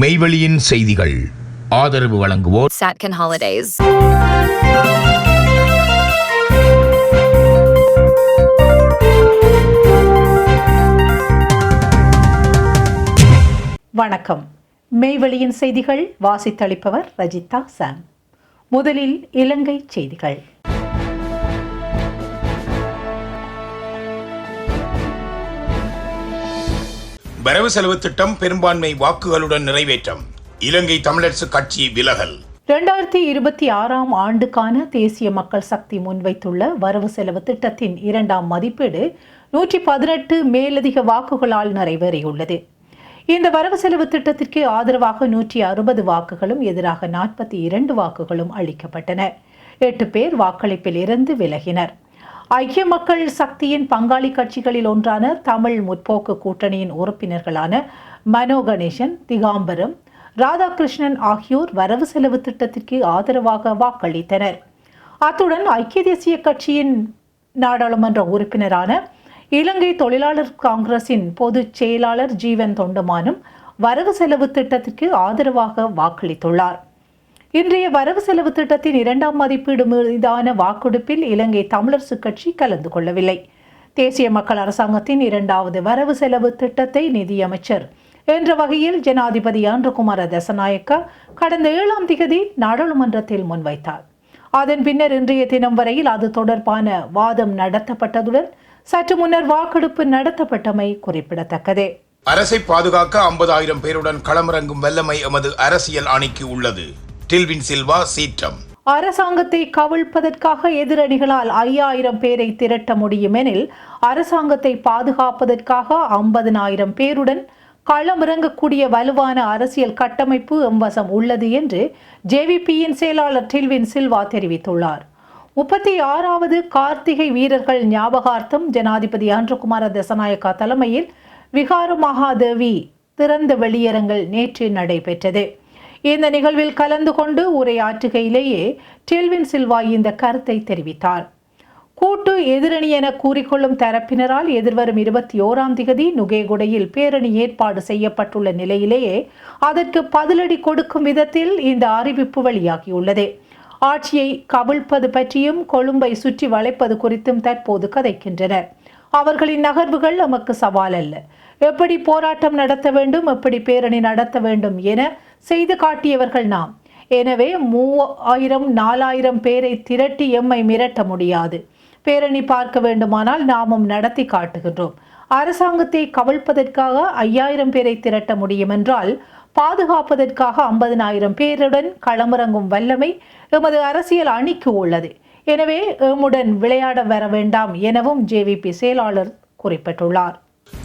மெய்வெளியின் செய்திகள். ஆதரவு வழங்குவோர் Satkin Holidays. வணக்கம். மெய்வெளியின் செய்திகள் வாசித்தளிப்பவர் ரஜிதா சாம். முதலில் இலங்கை செய்திகள். வரவு செலவு திட்டம் பெரும்பான்மை வாக்குகளுடன் நிறைவேற்றம். இலங்கை தமிழரசு கட்சி விலகல். இரண்டாயிரத்தி இருபத்தி ஆறாம் ஆண்டுக்கான தேசிய மக்கள் சக்தி முன்வைத்துள்ள வரவு செலவு திட்டத்தின் இரண்டாம் மதிப்பீடு நூற்றி பதினெட்டு மேலதிக வாக்குகளால் நிறைவேறியுள்ளது. இந்த வரவு செலவு திட்டத்திற்கு ஆதரவாக நூற்றி அறுபது வாக்குகளும் எதிராக நாற்பத்தி இரண்டு வாக்குகளும் அளிக்கப்பட்டன. எட்டு பேர் வாக்களிப்பில் இருந்து விலகினர். ஐக்கிய மக்கள் சக்தியின் பங்காளி கட்சிகளில் ஒன்றான தமிழ் முற்போக்கு கூட்டணியின் உறுப்பினர்களான மனோ கணேசன் திகாம்பரம் ராதாகிருஷ்ணன் ஆகியோர் வரவு செலவு திட்டத்திற்கு ஆதரவாக வாக்களித்தனர். அத்துடன் ஐக்கிய தேசிய கட்சியின் நாடாளுமன்ற உறுப்பினரான இலங்கை தொழிலாளர் காங்கிரசின் பொதுச் செயலாளர் ஜீவன் தொண்டமானும் வரவு செலவு திட்டத்திற்கு ஆதரவாக வாக்களித்துள்ளார். இன்றைய வரவு செலவு திட்டத்தின் இரண்டாம் மதிப்பீடு மீதான வாக்கெடுப்பில் இலங்கை தமிழரசு கட்சி கலந்து கொள்ளவில்லை. தேசிய மக்கள் அரசாங்கத்தின் இரண்டாவது வரவு செலவு திட்டத்தை நிதியமைச்சர் என்ற வகையில் ஜனாதிபதி ஆண்டுகுமார தசநாயக்க கடந்த ஏழாம் திகதி நாடாளுமன்றத்தில் முன்வைத்தார். அதன் பின்னர் இன்றைய தினம் வரையில் அது தொடர்பான வாதம் நடத்தப்பட்டதுடன் சற்று முன்னர் வாக்கெடுப்பு நடத்தப்பட்டமை குறிப்பிடத்தக்கதே. அரசை பாதுகாக்க ஐம்பதாயிரம் பேருடன் களமிறங்கும் வல்லமை எமது அரசியல் அணிக்கு உள்ளது. டில்வின் சில்வா சீற்றம். அரசாங்கத்தை கவிழ்ப்பதற்காக எதிரணிகளால் ஐயாயிரம் பேரை திரட்ட முடியும் எனில் அரசாங்கத்தை பாதுகாப்பதற்காக ஐம்பதனாயிரம் பேருடன் களமிறங்கக்கூடிய வலுவான அரசியல் கட்டமைப்பு எம்வசம் உள்ளது என்று ஜேவிபியின் செயலாளர் டில்வின் சில்வா தெரிவித்துள்ளார். முப்பத்தி ஆறாவது கார்த்திகை வீரர்கள் ஞாபகார்த்தம் ஜனாதிபதி ஆண்டகுமார தசநாயக்கா தலைமையில் விகார மகாதேவி திறந்த வெளியரங்கள் நேற்று நடைபெற்றது. இந்த நிகழ்வில் கலந்து கொண்டு உரையாற்றுகையிலேயே டெல்வின் சில்வா இந்த கருத்தை தெரிவித்தார். கூட்டு எதிரணி என கூறிக்கொள்ளும் தரப்பினரால் எதிர்வரும் இருபத்தி ஓராம் திகதி நுகேகுடையில் பேரணி ஏற்பாடு செய்யப்பட்டுள்ள நிலையிலேயே அதற்கு பதிலடி கொடுக்கும் விதத்தில் இந்த அறிவிப்பு வெளியாகியுள்ளது. ஆட்சியை கவிழ்ப்பது பற்றியும் கொழும்பை சுற்றி வளைப்பது குறித்தும் தற்போது கதைக்கின்றனர் அவர்களின் நகர்வுகள் நமக்கு சவால் அல்ல. எப்படி போராட்டம் நடத்த வேண்டும் எப்படி பேரணி நடத்த வேண்டும் என செய்து காட்டியவர்கள் நாம். எனவே மூவாயிரம் நாலாயிரம் பேரை திரட்டி எம்மை மிரட்ட முடியாது. பேரணி பார்க்க வேண்டுமானால் நாமும் நடத்தி காட்டுகின்றோம். அரசாங்கத்தை கவிழ்ப்பதற்காக ஐயாயிரம் பேரை திரட்ட முடியும் என்றால் பாதுகாப்பதற்காக ஐம்பதனாயிரம் பேருடன் களமிறங்கும் வல்லமை எமது அரசியல் அணிக்கு உள்ளது. எனவே எம்முடன் விளையாட வர வேண்டாம் எனவும் ஜேவிபி செயலாளர் குறிப்பிட்டுள்ளார்.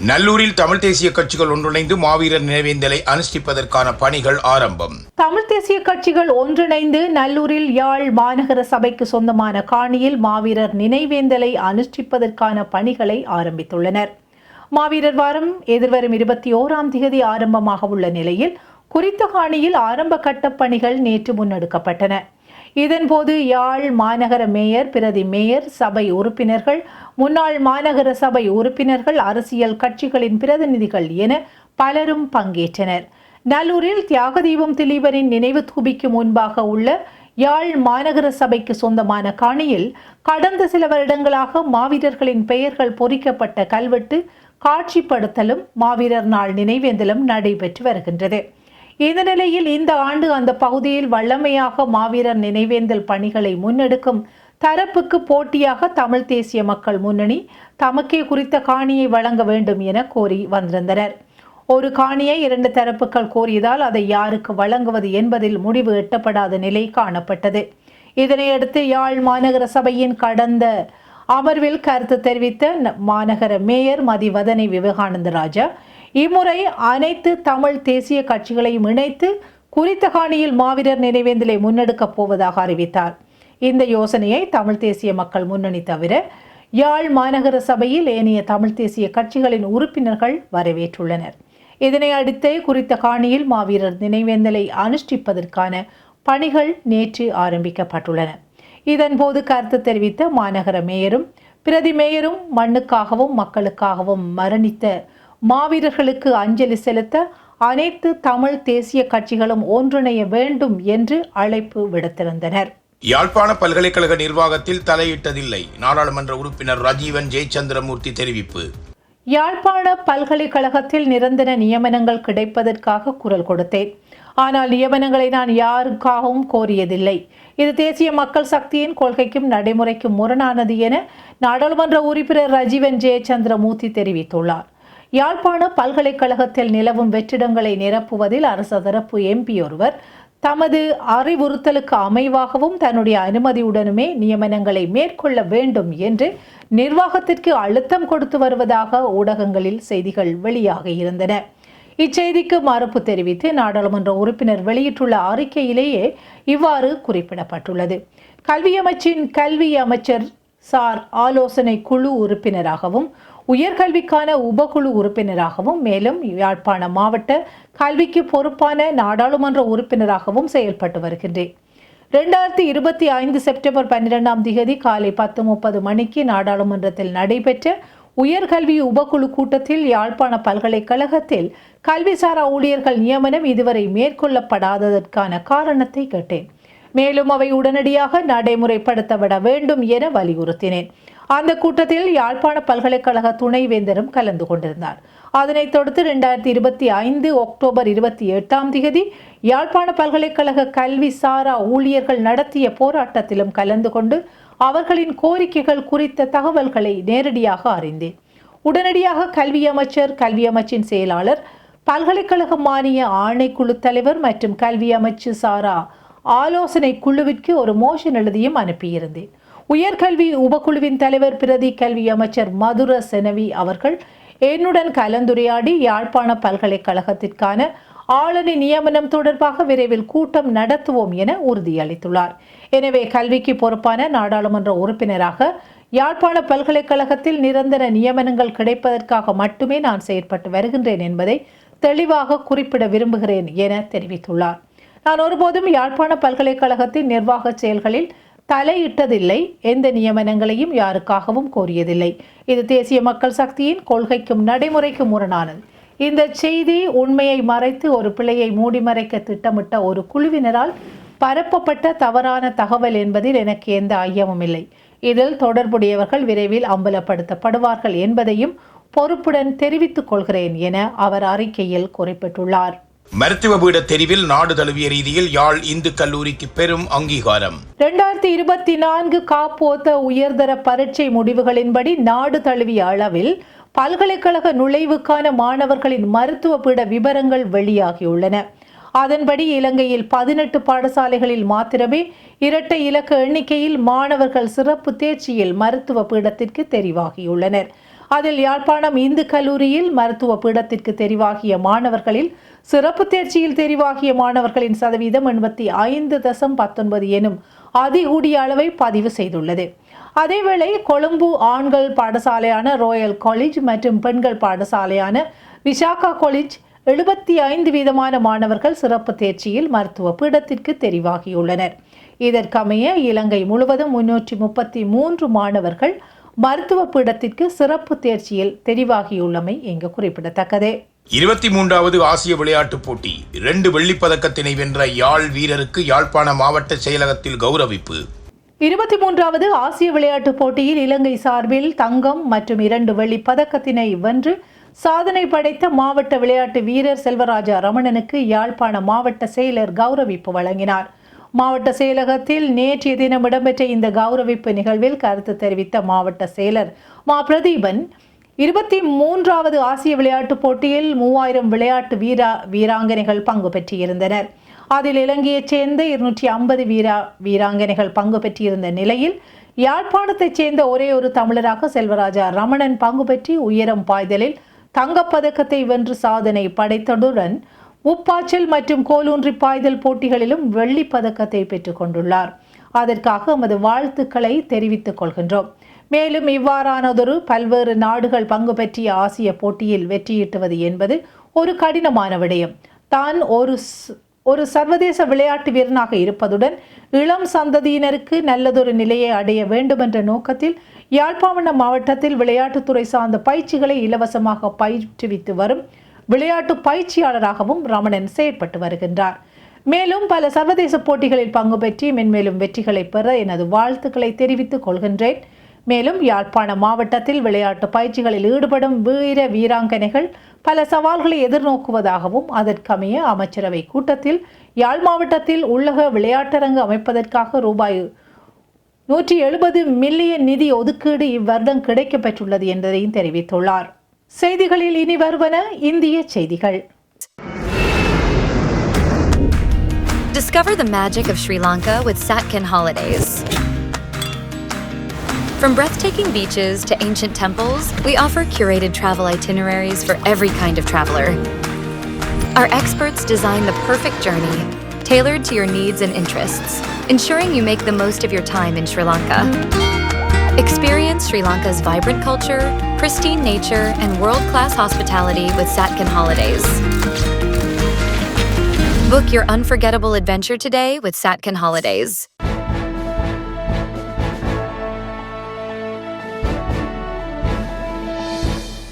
நல்லூரில் தமிழ் தேசிய கட்சிகள் ஒன்றிணைந்து மாவீரர் நினைவேந்தலை அனுஷ்டிப்பதற்கான பணிகள் ஆரம்பம். தமிழ் தேசிய கட்சிகள் ஒன்றிணைந்து நல்லூரில் யாழ் மாநகர சபைக்கு சொந்தமான காணியில் மாவீரர் நினைவேந்தலை அனுஷ்டிப்பதற்கான பணிகளை ஆரம்பித்துள்ளனர். மாவீரர் வாரம் எதிர்வரும் இருபத்தி ஓராம் திகதி ஆரம்பமாக உள்ள நிலையில் குறித்த காணியில் ஆரம்ப கட்ட பணிகள் நேற்று முன்னெடுக்கப்பட்டன. இதன்போது யாழ் மாநகர மேயர் பிரதி மேயர் சபை உறுப்பினர்கள் முன்னாள் மாநகர சபை உறுப்பினர்கள் அரசியல் கட்சிகளின் பிரதிநிதிகள் என பலரும் பங்கேற்றனர். நல்லூரில் தியாகதீபம் திலீபனின் நினைவு தூபிக்கு முன்பாக உள்ள யாழ் மாநகர சபைக்கு சொந்தமான காணியில் கடந்த சில வருடங்களாக மாவீரர்களின் பெயர்கள் பொறிக்கப்பட்ட கல்வெட்டு காட்சிப்படுத்தலும் மாவீரர் நாள் நினைவேந்தலும் நடைபெற்று வருகின்றது. இந்த நிலையில் இந்த ஆண்டு அந்த பகுதியில் வல்லமையாக மாவீரர் நினைவேந்தல் பணிகளை முன்னெடுக்கும் தரப்புக்கு போட்டியாக தமிழ் தேசிய மக்கள் முன்னணி தமக்கே குறித்த காணியை வழங்க வேண்டும் என கோரி வந்திருந்தனர். ஒரு காணியை இரண்டு தரப்புகள் கோரியதால் அதை யாருக்கு வழங்குவது என்பதில் முடிவு எட்டப்படாத நிலை காணப்பட்டது. இதனையடுத்து யாழ் மாநகர சபையின் கடந்த அமர்வில் கருத்து தெரிவித்த ந- மாநகர மேயர் மதிவதனை விவேகானந்த ராஜா இம்முறை அனைத்து தமிழ் தேசிய கட்சிகளையும் இணைத்து குறித்த காணியில் மாவீரர் நினைவேந்தலை முன்னெடுக்கப் போவதாக அறிவித்தார். இந்த யோசனையை தமிழ் தேசிய மக்கள் முன்னணி தவிர யாழ் மாநகர சபையில் ஏனைய தமிழ் தேசிய கட்சிகளின் உறுப்பினர்கள் வரவேற்றுள்ளனர். இதனை அடுத்தே குறித்த காணியில் மாவீரர் நினைவேந்தலை அனுஷ்டிப்பதற்கான பணிகள் நேற்று ஆரம்பிக்கப்பட்டுள்ளன. இதன்போது கருத்து தெரிவித்த மாநகர மேயரும் பிரதி மேயரும் மண்ணுக்காகவும் மக்களுக்காகவும் மரணித்த மாவீரர்களுக்கு அஞ்சலி செலுத்த அனைத்து தமிழ் தேசிய கட்சிகளும் ஒன்றிணைய வேண்டும் என்று அழைப்பு விடுத்திருந்தனர். யாழ்ப்பாண பல்கலைக்கழக நிர்வாகத்தில் தலையிட்டதில்லை நாடாளுமன்ற உறுப்பினர் ரஜீவன் ஜெயச்சந்திரமூர்த்தி தெரிவிப்பு. யாழ்ப்பாண பல்கலைக்கழகத்தில் நிரந்தர நியமனங்கள் கிடைப்பதற்காக குரல் கொடுத்தேன். ஆனால் நியமனங்களை நான் யாருக்காகவும் கோரியதில்லை. இது தேசிய மக்கள் சக்தியின் கொள்கைக்கும் நடைமுறைக்கும் முரணானது என நாடாளுமன்ற உறுப்பினர் ரஜீவன் ஜெயச்சந்திரமூர்த்தி தெரிவித்துள்ளார். யாழ்ப்பாண பல்கலைக்கழகத்தில் நிலவும் வெற்றிடங்களை நிரப்புவதில் அரசு தரப்பு எம்பி ஒருவர் தமது அறிவுறுத்தலுக்கு அமைவாகவும் தன்னுடைய அனுமதியுடனுமே நியமனங்களை மேற்கொள்ள வேண்டும் என்று நிர்வாகத்திற்கு அழுத்தம் கொடுத்து வருவதாக ஊடகங்களில் செய்திகள் வெளியாக இருந்தன. இச்செய்திக்கு மறுப்பு தெரிவித்து நாடாளுமன்ற உறுப்பினர் வெளியிட்டுள்ள அறிக்கையிலேயே இவ்வாறு குறிப்பிடப்பட்டுள்ளது. கல்வி அமைச்சின் கல்வி அமைச்சர் சார் ஆலோசனை குழு உறுப்பினராகவும் உயர்கல்விக்கான உபகுழு உறுப்பினராகவும் மேலும் யாழ்ப்பாண மாவட்ட கல்விக்கு பொறுப்பான நாடாளுமன்ற உறுப்பினராகவும் செயல்பட்டு வருகின்றேன். ரெண்டாயிரத்தி இருபத்தி ஐந்து செப்டம்பர் பன்னிரெண்டாம் திகதி காலை பத்து முப்பது மணிக்கு நாடாளுமன்றத்தில் நடைபெற்ற உயர்கல்வி உபகுழு கூட்டத்தில் யாழ்ப்பாண பல்கலைக்கழகத்தில் கல்விசாரா ஊழியர்கள் நியமனம் இதுவரை மேற்கொள்ளப்படாததற்கான காரணத்தை கேட்டேன். மேலும் அவை உடனடியாக நடைமுறைப்படுத்தப்பட வேண்டும் என வலியுறுத்தினேன். அந்த கூட்டத்தில் யாழ்ப்பாண பல்கலைக்கழக துணைவேந்தரும் கலந்து கொண்டிருந்தார். அதனைத் தொடர்ந்து இரண்டாயிரத்தி இருபத்தி ஐந்து அக்டோபர் இருபத்தி எட்டாம் திகதி யாழ்ப்பாண பல்கலைக்கழக கல்வி சாரா ஊழியர்கள் நடத்திய போராட்டத்திலும் கலந்து கொண்டு அவர்களின் கோரிக்கைகள் குறித்த தகவல்களை நேரடியாக அறிந்தேன். உடனடியாக கல்வி அமைச்சர் கல்வி அமைச்சின் செயலாளர் பல்கலைக்கழக மானிய ஆணைக்குழு தலைவர் மற்றும் கல்வி அமைச்சு சாரா ஆலோசனை குழுவிற்கு ஒரு மோஷன் எழுதியும் அனுப்பியிருந்தேன். உயர்கல்வி உபக்குழுவின் தலைவர் பிரதி கல்வி அமைச்சர் மதுர செனவி அவர்கள் என்னுடன் கலந்துரையாடி யாழ்ப்பாண பல்கலைக்கழகத்திற்கான ஆளணி நியமனம் தொடர்பாக விரைவில் கூட்டம் நடத்துவோம் என உறுதியளித்துள்ளார். எனவே கல்விக்கு பொறுப்பான நாடாளுமன்ற உறுப்பினராக யாழ்ப்பாண பல்கலைக்கழகத்தில் நிரந்தர நியமனங்கள் கிடைப்பதற்காக மட்டுமே நான் செயற்பட்டு வருகின்றேன் என்பதை தெளிவாக குறிப்பிட விரும்புகிறேன் என தெரிவித்துள்ளார். நான் ஒருபோதும் யாழ்ப்பாண பல்கலைக்கழகத்தின் நிர்வாக செயல்களில் தலையிட்டதில்லை. எந்த நியமனங்களையும் யாருக்காகவும் கோரியதில்லை. இது தேசிய மக்கள் சக்தியின் கொள்கைக்கும் நடைமுறைக்கும் முரணானது. இந்த செய்தி உண்மையை மறைத்து ஒரு பிழையை மூடிமறைக்க திட்டமிட்ட ஒரு குழுவினரால் பரப்பப்பட்ட தவறான தகவல் என்பதில் எனக்கு எந்த ஐயமும் இல்லை. இதில் தொடர்புடையவர்கள் விரைவில் அம்பலப்படுத்தப்படுவார்கள் என்பதையும் பொறுப்புடன் தெரிவித்துக் கொள்கிறேன் என அவர் அறிக்கையில் குறிப்பிட்டுள்ளார். மருத்துவ பீட தெரிவில் நாடு தழுவிய ரீதியில் யாழ் இந்து கல்லூரிக்கு பெரும் அங்கீகாரம். இரண்டாயிரத்தி இருபத்தி நான்கு காப்போத்த உயர்தர பரீட்சை முடிவுகளின்படி நாடு தழுவிய அளவில் பல்கலைக்கழக நுழைவுக்கான மாணவர்களின் மருத்துவ பீட விவரங்கள் வெளியாகியுள்ளன. அதன்படி இலங்கையில் பதினெட்டு பாடசாலைகளில் மாத்திரமே இரட்டை இலக்க எண்ணிக்கையில் மாணவர்கள் சிறப்பு தேர்ச்சியில் மருத்துவ பீடத்திற்கு தெரிவாகியுள்ளனர். அதில் யாழ்ப்பாணம் இந்து கல்லூரியில் மருத்துவ பீடத்திற்கு தெரிவாகிய மாணவர்களில் சிறப்பு தேர்ச்சியில் தெரிவாகிய மாணவர்களின் சதவீதம் எண்பத்தி ஐந்து தசம் பத்தொன்பது எனும் அதிகூடிய அளவை பதிவு செய்துள்ளது. அதேவேளை கொழும்பு ஆண்கள் பாடசாலையான ரோயல் காலேஜ் மற்றும் பெண்கள் பாடசாலையான விசாகா காலேஜ் எழுபத்தி ஐந்து வீதமான மாணவர்கள் சிறப்பு தேர்ச்சியில் மருத்துவ பீடத்திற்கு தெரிவாகியுள்ளனர். இதற்கமைய இலங்கை முழுவதும் முன்னூற்றி முப்பத்தி மூன்று மாணவர்கள் மருத்துவ பீடத்திற்கு சிறப்பு தேர்ச்சியில் தெரிவாகியுள்ளமை இங்கு குறிப்பிடத்தக்கது. இருபத்தி மூன்றாவது ஆசிய விளையாட்டுப் போட்டி இரண்டு வெள்ளிப் பதக்கத்தினை வென்ற யாழ் வீரருக்கு யாழ்ப்பாண மாவட்ட செயலகத்தில் கௌரவிப்பு. இருபத்தி மூன்றாவது ஆசிய விளையாட்டுப் போட்டியில் இலங்கை சார்பில் தங்கம் மற்றும் இரண்டு வெள்ளி பதக்கத்தினை வென்று சாதனை படைத்த மாவட்ட விளையாட்டு வீரர் செல்வராஜா ரமணனுக்கு யாழ்ப்பாண மாவட்ட செயலர் கௌரவிப்பு வழங்கினார். மாவட்ட செயலகத்தில் நேற்றைய தினம் இடம்பெற்ற இந்த கௌரவிப்பு நிகழ்வில் கருத்து தெரிவித்த மாவட்ட செயலர் மா. பிரதீபன் இருபத்தி மூன்றாவது ஆசிய விளையாட்டுப் போட்டியில் மூவாயிரம் விளையாட்டு வீரா வீராங்கனைகள் பங்கு பெற்றிருந்தனர். அதில் இலங்கையைச் சேர்ந்த இருநூற்றி ஐம்பது வீரா வீராங்கனைகள் பங்கு பெற்றிருந்த நிலையில் யாழ்ப்பாணத்தைச் சேர்ந்த ஒரே ஒரு தமிழராக செல்வராஜா ரமணன் பங்கு பெற்றி உயரம் பாய்தலில் தங்கப்பதக்கத்தை வென்று சாதனை படைத்ததுடன் உப்பாச்சல் மற்றும் கோலூன்றி பாய்தல் போட்டிகளிலும் வெள்ளிப் பதக்கத்தை பெற்றுக் கொண்டுள்ளார். அதற்காக எமது வாழ்த்துக்களை தெரிவித்துக் கொள்கின்றோம். மேலும் இவ்வாறானதொரு பல்வேறு நாடுகள் பங்கு பெற்றிய ஆசிய போட்டியில் வெற்றியீட்டுவது என்பது ஒரு கடினமான விடயம். தான் ஒரு ஒரு சர்வதேச விளையாட்டு வீரனாக இருப்பதுடன் இளம் சந்ததியினருக்கு நல்லதொரு நிலையை அடைய வேண்டும் என்ற நோக்கத்தில் யாழ்ப்பாணம் மாவட்டத்தில் விளையாட்டுத்துறை சார்ந்த பயிற்சிகளை இலவசமாக பயிற்றுவித்து வரும் விளையாட்டு பயிற்சியாளராகவும் ரமணன் செயற்பட்டு வருகின்றார். மேலும் பல சர்வதேச போட்டிகளில் பங்கு பெற்றி மென்மேலும் வெற்றிகளை பெற எனது வாழ்த்துக்களை தெரிவித்துக் கொள்கின்றேன். மேலும் யாழ்ப்பாண மாவட்டத்தில் விளையாட்டு பயிற்சிகளில் ஈடுபடும் வீர வீராங்கனைகள் பல சவால்களை எதிர்நோக்குவதாகவும் அதற்கமைய அமைச்சரவை கூட்டத்தில் யாழ் மாவட்டத்தில் உள்ளக விளையாட்டரங்கு அமைப்பதற்காக ரூபாய் நூற்றி எழுபது மில்லியன் நிதி ஒதுக்கீடு இவ்வருடம் கிடைக்கப்பெற்றுள்ளது என்பதையும் தெரிவித்துள்ளார். செய்திகளில் இனி வருவன இந்திய செய்திகள் Discover the magic of Sri Lanka with Satkin Holidays. From breathtaking beaches to ancient temples, we offer curated travel itineraries for every kind of traveler. Our experts design the perfect journey, tailored to your needs and interests, ensuring you make the most of your time in Sri Lanka. Experience Sri Lanka's vibrant culture, pristine nature, and world class hospitality with Satkin Holidays. Book your unforgettable adventure today with Satkin Holidays.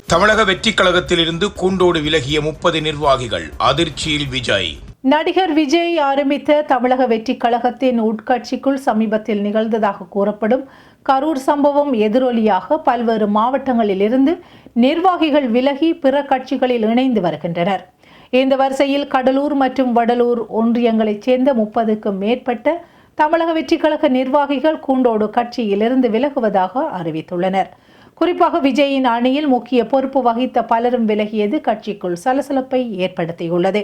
தமிழக வெற்றிக் கழகத்திலிருந்து கூண்டோடு விலகிய முப்பது நிர்வாகிகள் அதிர்ச்சியில் விஜய் நடிகர் விஜய் ஆரம்பித்த தமிழக வெற்றி கழகத்தின் உட்கட்சிக்குள் சமீபத்தில் நிகழ்ந்ததாக கூறப்படும் கரூர் சம்பவம் எதிரொலியாக பல்வேறு மாவட்டங்களில் இருந்து நிர்வாகிகள் விலகி பிற கட்சிகளில் இணைந்து வருகின்றனர். இந்த வரிசையில் கடலூர் மற்றும் வடலூர் ஒன்றியங்களைச் சேர்ந்த முப்பதுக்கும் மேற்பட்ட தமிழக வெற்றி கழக நிர்வாகிகள் கூண்டோடு கட்சியிலிருந்து விலகுவதாக அறிவித்துள்ளனர். குறிப்பாக விஜயின் அணியில் முக்கிய பொறுப்பு வகித்த பலரும் விலகியது கட்சிக்குள் சலசலப்பை ஏற்படுத்தியுள்ளது.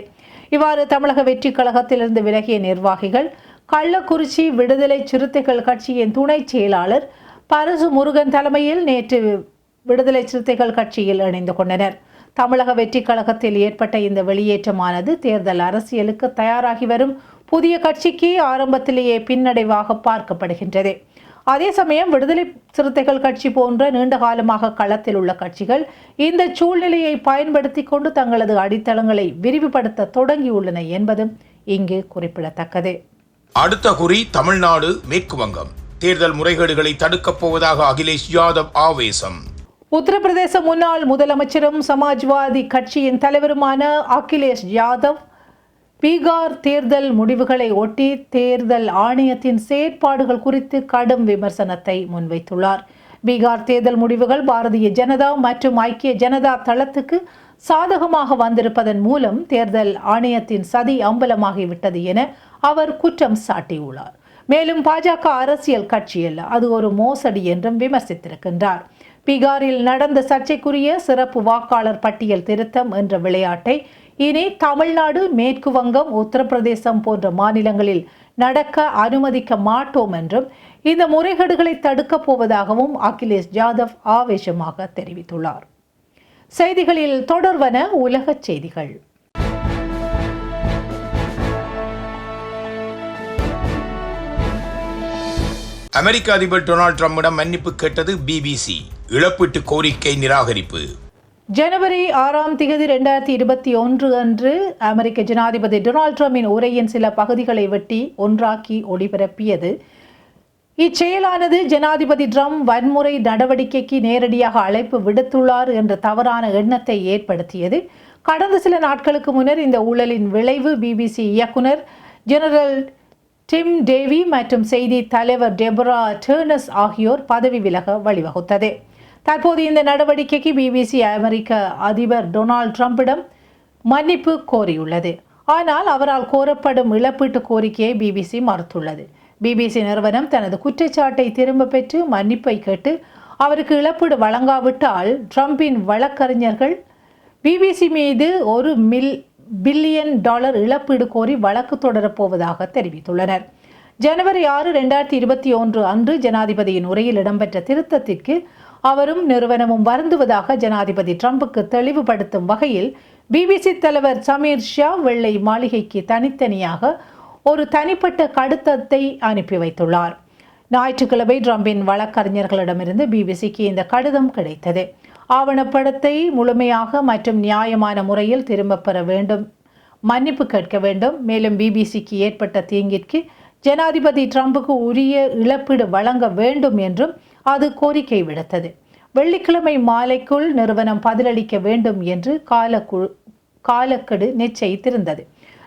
இவ்வாறு தமிழக வெற்றி கழகத்திலிருந்து விலகிய நிர்வாகிகள் கள்ளக்குறிச்சி விடுதலை சிறுத்தைகள் கட்சியின் துணை செயலாளர் பரசு முருகன் தலைமையில் நேற்று விடுதலை சிறுத்தைகள் கட்சியில் இணைந்து கொண்டனர். தமிழக வெற்றி கழகத்தில் ஏற்பட்ட இந்த வெளியேற்றமானது தேர்தல் அரசியலுக்கு தயாராகி வரும். புதிய கட்சிக்கு ஆரம்பத்திலேயே பின்னடைவாக பார்க்கப்படுகின்றது. அதே சமயம் விடுதலை சிறுத்தைகள் கட்சி போன்ற நீண்ட காலமாக களத்தில் உள்ள கட்சிகள் இந்த சூழ்நிலையை பயன்படுத்தி கொண்டு தங்களது அடித்தளங்களை விரிவுபடுத்த தொடங்கியுள்ளன என்பதும் இங்கு குறிப்பிடத்தக்கது. அடுத்த குறி தமிழ்நாடு மேற்கு வங்கம். தேர்தல் முறைகேடுகளை தடுக்கப் போவதாக அகிலேஷ் யாதவ் ஆவேசம். உத்தரப்பிரதேச முன்னாள் முதலமைச்சரும் சமாஜ்வாதி கட்சியின் தலைவருமான அகிலேஷ் யாதவ் பீகார் தேர்தல் முடிவுகளை ஒட்டி தேர்தல் ஆணையத்தின் செயற்பாடுகள் குறித்து கடும் விமர்சனத்தை முன்வைத்துள்ளார். பீகார் தேர்தல் முடிவுகள் பாரதிய ஜனதா மற்றும் ஐக்கிய ஜனதா தளத்துக்கு சாதகமாக வந்திருப்பதன் மூலம் தேர்தல் ஆணையத்தின் சதி அம்பலமாகிவிட்டது என அவர் குற்றம் சாட்டியுள்ளார். மேலும் பாஜக அரசியல் கட்சி அல்ல அது ஒரு மோசடி என்றும் விமர்சித்திருக்கின்றார். பீகாரில் நடந்த சர்ச்சைக்குரிய சிறப்பு வாக்காளர் பட்டியல் திருத்தம் என்ற விளையாட்டை இனி தமிழ்நாடு மேற்கு வங்கம் உத்தரப்பிரதேசம் போன்ற மாநிலங்களில் நடக்க அனுமதிக்க மாட்டோம் என்றும் இந்த முறைகேடுகளை தடுக்கப் போவதாகவும் அகிலேஷ் ஜாதவ் ஆவேசமாக தெரிவித்துள்ளார். செய்திகளில் தொடர்வன உலகச் செய்திகள். அமெரிக்க அதிபர் டொனால்ட் ட்ரம்பிடம் மன்னிப்பு கேட்டது பிபிசி. இழப்பீட்டு கோரிக்கை நிராகரிப்பு. ஜனவரி ஆறாம் திகதி ரெண்டாயிரத்தி இருபத்தி ஒன்று அன்று அமெரிக்க ஜனாதிபதி டொனால்ட் ட்ரம்பின் உரையின் சில பகுதிகளை வெட்டி ஒன்றாக்கி ஒளிபரப்பியது. இச்செயலானது ஜனாதிபதி ட்ரம்ப் வன்முறை நடவடிக்கைக்கு நேரடியாக அழைப்பு விடுத்துள்ளார் என்ற தவறான எண்ணத்தை ஏற்படுத்தியது. கடந்த சில நாட்களுக்கு முன்னர் இந்த ஊழலின் விளைவு பிபிசி இயக்குனர் ஜெனரல் டிம் டேவி மற்றும் செய்தி தலைவர் டெபரா டேர்னஸ் ஆகியோர் பதவி விலக வழிவகுத்தது. தற்போது இந்த நடவடிக்கைக்கு பிபிசி அமெரிக்க அதிபர் டொனால்ட் ட்ரம்பிடம் மன்னிப்பு கோரியுள்ளது. ஆனால் அவரால் கோரப்படும் இழப்பீட்டு கோரிக்கையை பிபிசி மறுத்துள்ளது. பிபிசி நிறுவனம் தனது குற்றச்சாட்டை திரும்ப பெற்று மன்னிப்பை கேட்டு அவருக்கு இழப்பீடு வழங்காவிட்டால் ட்ரம்பின் வழக்கறிஞர்கள் பிபிசி மீது ஒரு மில் பில்லியன் டாலர் இழப்பீடு கோரி வழக்கு தொடரப்போவதாக தெரிவித்துள்ளனர். ஜனவரி ஆறு ரெண்டாயிரத்தி இருபத்தி ஒன்று அன்று ஜனாதிபதியின் உரையில் இடம்பெற்ற திருத்தத்திற்கு அவரும் நிறுவனமும் வருந்துவதாக ஜனாதிபதி ட்ரம்புக்கு தெளிவுபடுத்தும் வகையில் பிபிசி தலைவர் சமீர் ஷா வெள்ளை மாளிகைக்கு தனித்தனியாக ஒரு தனிப்பட்ட கடுத்தத்தை அனுப்பி வைத்துள்ளார். ஞாயிற்றுக்கிழமை ட்ரம்பின் வழக்கறிஞர்களிடமிருந்து பிபிசிக்கு இந்த கடிதம் கிடைத்தது. ஆவணப்படத்தை முழுமையாக மற்றும் நியாயமான முறையில் திரும்பப் பெற வேண்டும். மன்னிப்பு கேட்க வேண்டும். மேலும் பிபிசிக்கு ஏற்பட்ட தீங்கிற்கு ஜனாதிபதி ட்ரம்புக்கு உரிய இழப்பீடு வழங்க வேண்டும் என்றும் அது கோரிக்கை விடுத்தது. வெள்ளிக்கிழமை மாலைக்குள் நிறுவனம் பதிலளிக்க வேண்டும் என்று காலக்குழு காலக்கெடு நிச்சயித்திருந்தது.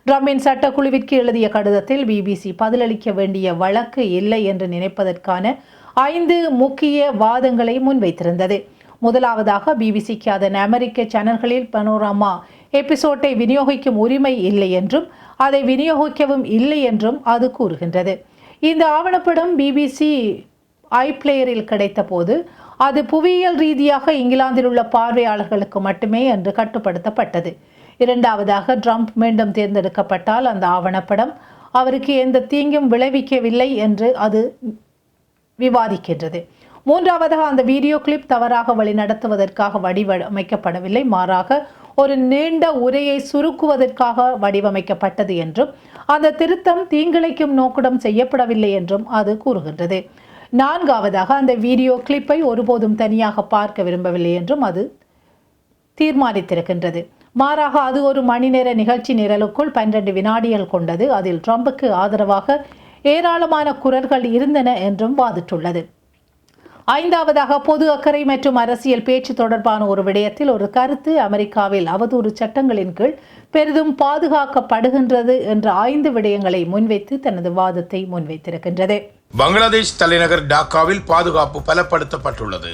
ட்ரம்பின் சட்டக்குழுவிற்கு எழுதிய கடிதத்தில் பிபிசி பதிலளிக்க வேண்டிய வழக்கு இல்லை என்று நினைப்பதற்கான ஐந்து முக்கிய வாதங்களை முன்வைத்திருந்தது. முதலாவதாக பிபிசிக்கு அதன் அமெரிக்க சேனல்களில் பனோராமா எபிசோட்டை விநியோகிக்கும் உரிமை இல்லை என்றும் அதை விநியோகிக்கவும் இல்லை என்றும் அது கூறுகின்றது. இந்த ஆவணப்படம் பிபிசி ஐ பிளேயரில் கிடைத்தபோது அது புவியியல் ரீதியாக இங்கிலாந்தில் உள்ள பார்வையாளர்களுக்கு மட்டுமே என்று கட்டுப்படுத்தப்பட்டது. இரண்டாவதாக ட்ரம்ப் மீண்டும் தேர்ந்தெடுக்கப்பட்டால் அந்த ஆவணப்படம் அவருக்கு எந்த தீங்கும் விளைவிக்கவில்லை என்று அது விவாதிக்கின்றது. மூன்றாவதாக அந்த வீடியோ கிளிப் தவறாக வழிநடத்துவதற்காக வடிவமைக்கப்படவில்லை. மாறாக ஒரு நீண்ட உரையை சுருக்குவதற்காக வடிவமைக்கப்பட்டது என்றும் அந்த திருத்தம் தீங்கிழைக்கும் நோக்குடன் செய்யப்படவில்லை என்றும் அது கூறுகின்றது. நான்காவதாக அந்த வீடியோ கிளிப்பை ஒருபோதும் தனியாக பார்க்க விரும்பவில்லை என்றும் அது தீர்மானித்திருக்கின்றது. மாறாக அது ஒரு மணி நேர நிகழ்ச்சி நிரலுக்குள் பன்னிரண்டு வினாடிகள் கொண்டது. அதில் ட்ரம்புக்கு ஆதரவாக ஏராளமான குரல்கள் இருந்தன என்றும் வாதிட்டுள்ளது. ஐந்தாவதாக பொது அக்கறை மற்றும் அரசியல் பேச்சு தொடர்பான ஒரு விடயத்தில் ஒரு கருத்து அமெரிக்காவில் அவதூறு சட்டங்களின் கீழ் பெரிதும் பாதுகாக்கப்படுகின்றது என்ற ஐந்து விடயங்களை முன்வைத்து தனது வாதத்தை முன்வைத்திருக்கின்றது. பங்களாதேஷ் தலைநகர் டாக்காவில் பாதுகாப்பு பலப்படுத்தப்பட்டுள்ளது.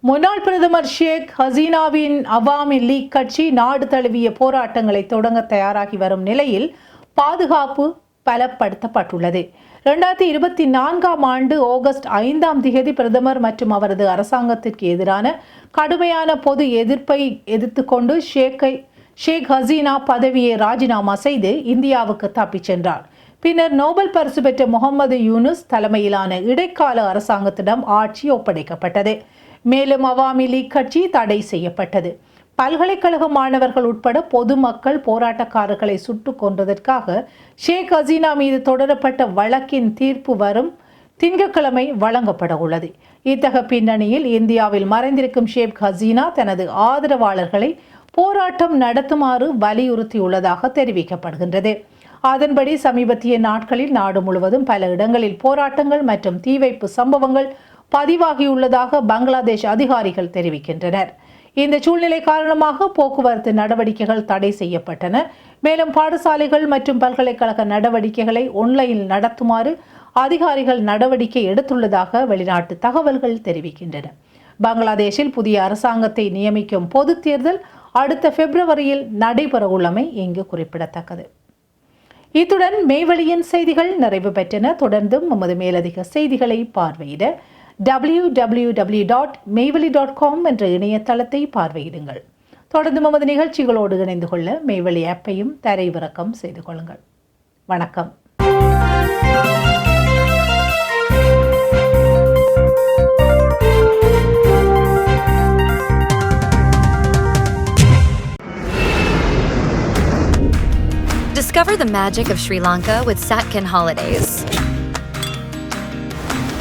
முன்னாள் பிரதமர் ஷேக் ஹசீனாவின் அவாமி லீக் கட்சி நாடு தழுவிய போராட்டங்களை தொடங்க தயாராகி வரும் நிலையில் பாதுகாப்பு பலப்படுத்தப்பட்டுள்ளது. இரண்டாயிரத்தி இருபத்தி நான்காம் ஆண்டு ஆகஸ்ட் ஐந்தாம் திகதி பிரதமர் மற்றும் அவரது அரசாங்கத்திற்கு எதிரான கடுமையான பொது எதிர்ப்பை எதிர்த்து கொண்டு ஷேக்கை ஷேக் ஹசீனா பதவியை ராஜினாமா செய்து இந்தியாவுக்கு தப்பிச் சென்றார். பின்னர் நோபல் பரிசு பெற்ற முகமது யூனுஸ் தலைமையிலான இடைக்கால அரசாங்கத்திடம் ஆட்சி ஒப்படைக்கப்பட்டது. மேலும் அவாமி லீக் கட்சி தடை செய்யப்பட்டது. பல்கலைக்கழக மாணவர்கள் உட்பட பொதுமக்கள் போராட்டக்காரர்களை சுட்டுக் கொன்றதற்காக ஷேக் ஹசீனா மீது தொடரப்பட்ட வழக்கின் தீர்ப்பு வரும் திங்கட்கிழமை வழங்கப்பட உள்ளது. இத்தகைய பின்னணியில் இந்தியாவில் மறைந்திருக்கும் ஷேக் ஹசீனா தனது ஆதரவாளர்களை போராட்டம் நடத்துமாறு வலியுறுத்தியுள்ளதாக தெரிவிக்கப்படுகின்றது. அதன்படி சமீபத்திய நாட்களில் நாடு முழுவதும் பல இடங்களில் போராட்டங்கள் மற்றும் தீவைப்பு சம்பவங்கள் பதிவாகியுள்ளதாக பங்களாதேஷ் அதிகாரிகள் தெரிவிக்கின்றனர். இந்த சூழ்நிலை காரணமாக போக்குவரத்து நடவடிக்கைகள் தடை செய்யப்பட்டன. மேலும் பாடசாலைகள் மற்றும் பல்கலைக்கழக நடவடிக்கைகளை ஒன்லைனில் நடத்துமாறு அதிகாரிகள் நடவடிக்கை எடுத்துள்ளதாக வெளிநாட்டு தகவல்கள் தெரிவிக்கின்றன. பங்களாதேஷில் புதிய அரசாங்கத்தை நியமிக்கும் பொதுத் தேர்தல் அடுத்த பிப்ரவரியில் நடைபெறவுள்ளமை இங்கு குறிப்பிடத்தக்கது. இத்துடன் மெய்வழியின் செய்திகள் நிறைவு பெற்றன. தொடர்ந்தும் நமது மேலதிக செய்திகளை பார்வையிட W W W dot Meiveli dot com என்ற இணையதளத்தை பார்வையிடுங்கள். தொடர்ந்து நமது நிகழ்ச்சிகளோடு இணைந்து கொள்ள மெய்வெளி ஆப்பையும் தரைவிறக்கம் செய்து கொள்ளுங்கள். வணக்கம். Discover the magic of Sri Lanka with Satkin Holidays.